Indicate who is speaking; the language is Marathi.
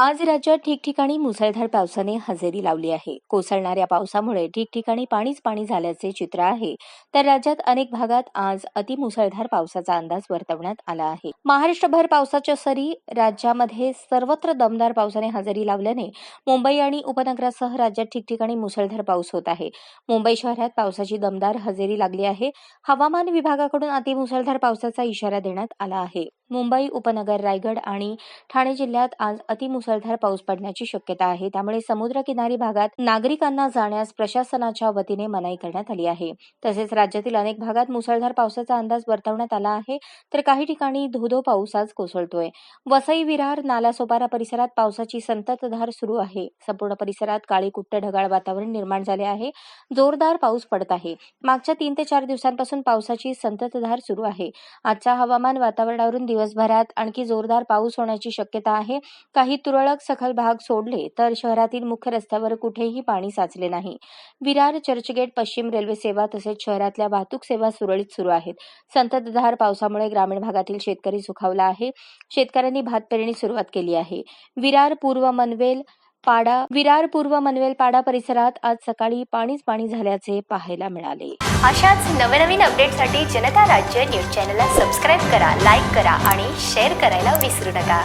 Speaker 1: आज राज्यात ठिकठिकाणी मुसळधार पावसाने हजेरी लावली आहे. कोसळणाऱ्या पावसामुळे ठिकठिकाणी पाणीच पाणी झाल्याचे चित्र आहे. तर राज्यात अनेक भागात आज अतिमुसळधार पावसाचा अंदाज वर्तवण्यात आला आहे. महाराष्ट्रभर पावसाच्या सरी राज्यामध्ये सर्वत्र दमदार पावसाने हजेरी लावल्याने मुंबई आणि उपनगरासह राज्यात ठिकठिकाणी मुसळधार पाऊस होत आहे. मुंबई शहरात पावसाची दमदार हजेरी लागली आहे. हवामान विभागाकडून अतिमुसळधार पावसाचा इशारा देण्यात आला आहे. मुंबई उपनगर रायगड आणि ठाणे जिल्ह्यात आज अतिमुसळधार पाऊस पडण्याची शक्यता आहे. त्यामुळे समुद्रकिनारी भागात नागरिकांना जाण्यास प्रशासनाच्या वतीने मनाई करण्यात आली आहे. तसेच राज्यातील अनेक भागात मुसळधार पावसाचा अंदाज वर्तवण्यात आला आहे. तर काही ठिकाणी धोधो पाऊस आज कोसळतोय. वसई विरार नालासोपारा परिसरात पावसाची संततधार सुरू आहे. संपूर्ण परिसरात काळी कुट्ट ढगाळ वातावरण निर्माण झाले आहे. जोरदार पाऊस पडत आहे. मागच्या तीन ते चार दिवसांपासून पावसाची संततधार सुरू आहे. आजच्या हवामान वातावरणावरून दिवसभरात आणखी जोरदार पाऊस होण्याची शक्यता आहे. काही तुरळक सखल भाग सोडले तर शहरातील मुख्य रस्त्यावर कुठेही पाणी साचले नाही. विरार चर्चगेट पश्चिम रेल्वे सेवा तसेच शहरातल्या वाहतूक सेवा सुरळीत सुरू आहेत. संततधार पावसामुळे ग्रामीण भागातील शेतकरी सुखावला आहे. शेतकऱ्यांनी भात पेरणी सुरुवात केली आहे. विरार पूर्व मनवेल पाडा विरार पूर्व मनवेल पाडा परिसरात आज सकाळी पाणीच पाणी झाल्याचे पाहायला मिळाले.
Speaker 2: अशाच नवनवीन अपडेटसाठी जनता राज्य न्यूज चॅनलला सबस्क्राईब करा लाईक करा आणि शेअर करायला विसरू नका.